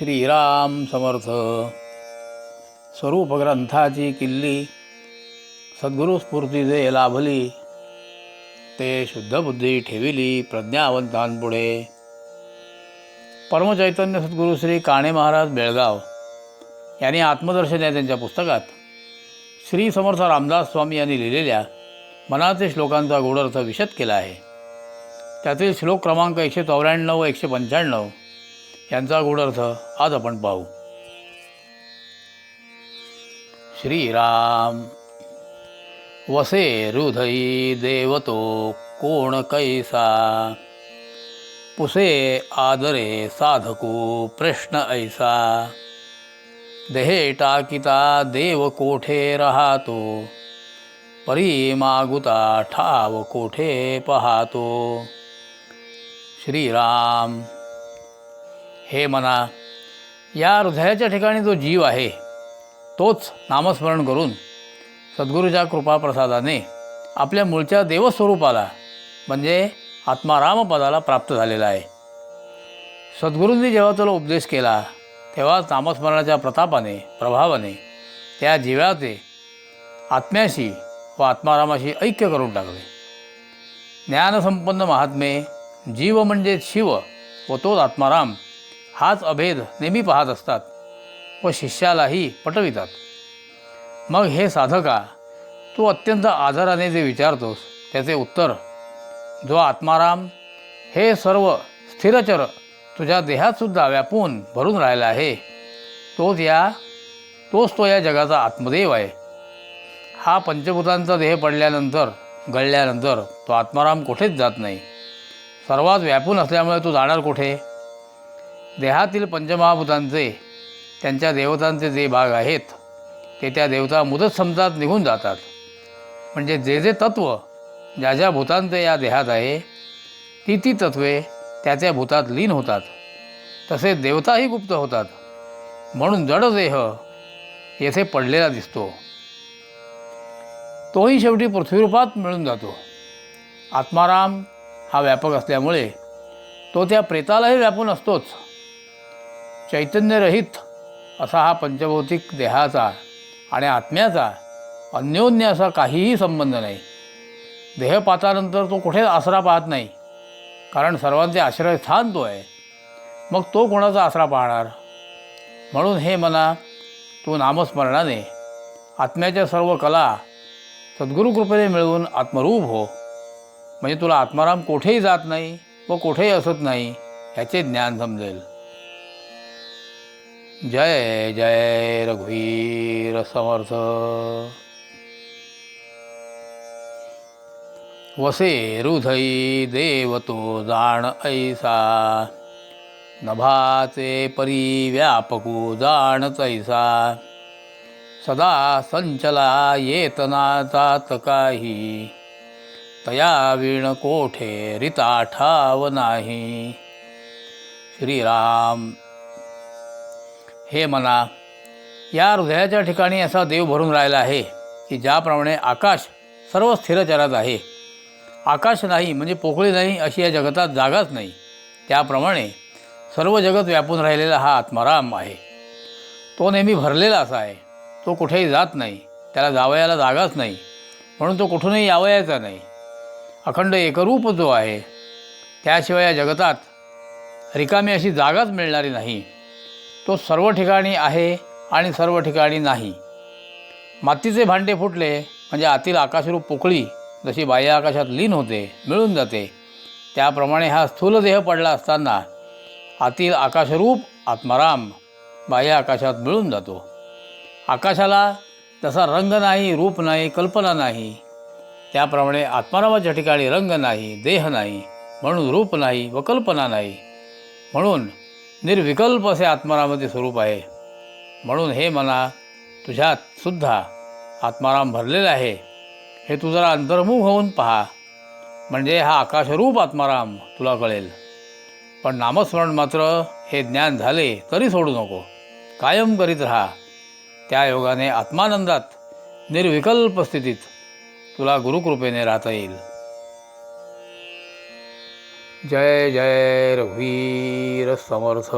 श्रीराम समर्थ। स्वरूप ग्रंथाची किल्ली सद्गुरुस्फूर्ती जे लाभली ते शुद्धबुद्धी ठेविली प्रज्ञावंतांपुढे. परमचैतन्य सद्गुरू श्री काणे महाराज बेळगाव यांनी आत्मदर्शन या त्यांच्या पुस्तकात. श्री समर्थ रामदास स्वामी यांनी लिहिलेल्या मनाचे श्लोकांचा गूढर्थ विशद केला आहे. त्यातील श्लोक क्रमांक एकशे चौऱ्याण्णव एकशे पंच्याण्णव यांचा गूढर्थ आज आपण पाहू. श्रीराम वसे हृदयी देवतो कोण कैसा? पुसे आदरे साधको प्रश्न ऐसा? देहे टाकिता देव कोठे राहतो? परी मागुता ठाव कोठे पाहतो? श्रीराम हे मना या हृदयाच्या ठिकाणी जो जीव आहे तोच नामस्मरण करून सद्गुरूच्या कृपाप्रसादाने आपल्या मूळच्या देवस्वरूपाला म्हणजे आत्मारामपदाला प्राप्त झालेला आहे. सद्गुरूंनी जेव्हा तुला उपदेश केला तेव्हा नामस्मरणाच्या प्रतापाने प्रभावाने त्या जीवाचे आत्म्याशी व आत्मारामाशी ऐक्य करून टाकले. ज्ञानसंपन्न महात्मे जीव म्हणजे शिव व तोच आत्माराम हाच अभेद नेहमी पाहत असतात व शिष्यालाही पटवितात. मग हे साधका तू अत्यंत आदराने जे विचारतोस त्याचे उत्तर जो आत्माराम हे सर्व स्थिरचर तुझ्या देहातसुद्धा व्यापून भरून राहिला आहे. तोच या तोच तो या जगाचा आत्मदेव आहे. हा पंचभूतांचा देह पडल्यानंतर गळल्यानंतर तो आत्माराम कुठेच जात नाही. सर्वात व्यापून असल्यामुळे तू जाणार कुठे? देहातील पंचमहाभूतांचे त्यांच्या देवतांचे जे भाग आहेत ते त्या देवता मुदत समजात निघून जातात. म्हणजे जे जे तत्व ज्या ज्या भूतांचे या देहात आहे ती ती तत्त्वे त्या त्या भूतात लीन होतात. तसेच देवताही गुप्त होतात. म्हणून जडदेह येथे पडलेला दिसतो. तोही शेवटी पृथ्वीरूपात मिळून जातो. आत्माराम हा व्यापक असल्यामुळे तो त्या प्रेतालाही व्यापून असतोच. चैतन्यरहित असा हा पंचभौतिक देहाचा आणि आत्म्याचा अन्योन्य असा काहीही संबंध नाही. देहपातानंतर तो कुठेच आसरा पाहत नाही कारण सर्वांचे आश्रयस्थान तो आहे. मग तो कोणाचा आसरा पाहणार? म्हणून हे मना तू नामस्मरणाने आत्म्याच्या सर्व कला सद्गुरुकृपेने मिळवून आत्मरूप हो. म्हणजे तुला आत्माराम कोठेही जात नाही व कोठेही असत नाही ह्याचे ज्ञान समजेल. जय जय रघुवीर समर्थ। वसे हृदयी देवतो जाण ऐसा नभाचे परी व्यापको जाण तैसा। सदा संचला येतनाचा काही तया विण कोठे रिता ठाव नाही। श्रीराम हे मना या हृदयाच्या ठिकाणी असा देव भरून राहिला आहे की ज्याप्रमाणे आकाश सर्व स्थिरचरात आहे. आकाश नाही म्हणजे पोकळी नाही अशी या जगतात जागाच नाही. त्याप्रमाणे सर्व जगत व्यापून राहिलेला हा आत्माराम आहे. तो नेहमी भरलेला असा आहे. तो कुठेही जात नाही त्याला जावयाला जागाच नाही म्हणून तो कुठूनही यावयाचा नाही. अखंड एकरूप जो आहे त्याशिवाय या जगतात रिकामी अशी जागाच मिळणारी नाही. तो सर्व ठिकाणी आहे आणि सर्व ठिकाणी नाही. मातीचे भांडे फुटले म्हणजे आतील आकाशरूप पोकळी जशी बाह्य आकाशात लीन होते मिळून जाते. त्याप्रमाणे हा स्थूल देह पडला असताना आतील आकाशरूप आत्माराम बाह्य आकाशात मिळून जातो. आकाशाला तसा रंग नाही रूप नाही कल्पना नाही. त्याप्रमाणे आत्मारामाच्या ठिकाणी रंग नाही देह नाही म्हणून रूप नाही व कल्पना नाही. म्हणून निर्विकल्प असे आत्मारामाचे स्वरूप आहे. म्हणून हे मना तुझ्यात सुद्धा आत्माराम भरलेला आहे. हे तू जरा अंतर्मुख होऊन पहा. म्हणजे हा आकाशरूप आत्माराम तुला कळेल. पण नामस्मरण मात्र हे ज्ञान झाले तरी सोडू नको. कायम करीत राहा. त्या योगाने आत्मानंदात निर्विकल्प स्थितीत तुला गुरुकृपेने राहता येईल. जय जय रघुवी समर्थ